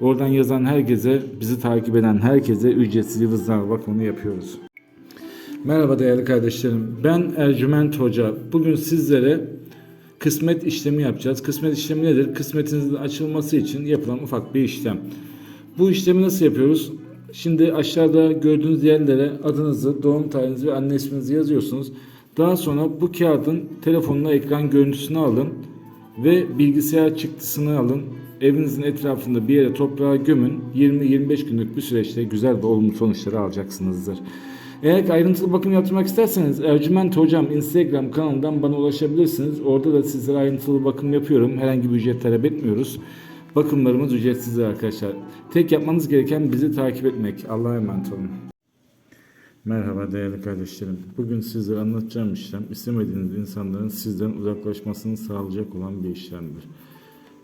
Oradan yazan herkese, bizi takip eden herkese ücretsiz yıldızname bakımını yapıyoruz. Merhaba değerli kardeşlerim. Ben Ercüment Hoca. Bugün sizlere kısmet işlemi yapacağız. Kısmet işlemi nedir? Kısmetinizin açılması için yapılan ufak bir işlem. Bu işlemi nasıl yapıyoruz? Şimdi aşağıda gördüğünüz yerlere adınızı, doğum tarihinizi ve anne isminizi yazıyorsunuz. Daha sonra bu kağıdın telefonuna ekran görüntüsünü alın ve bilgisayar çıktısını alın. Evinizin etrafında bir yere toprağa gömün. 20-25 günlük bir süreçte güzel ve olumlu sonuçları alacaksınızdır. Eğer ayrıntılı bakım yaptırmak isterseniz Ercüment Hocam Instagram kanalından bana ulaşabilirsiniz. Orada da sizlere ayrıntılı bakım yapıyorum. Herhangi bir ücret talep etmiyoruz. Bakımlarımız ücretsizdir arkadaşlar. Tek yapmanız gereken bizi takip etmek. Allah'a emanet olun. Merhaba değerli kardeşlerim. Bugün sizlere anlatacağım işlem istemediğiniz insanların sizden uzaklaşmasını sağlayacak olan bir işlemdir.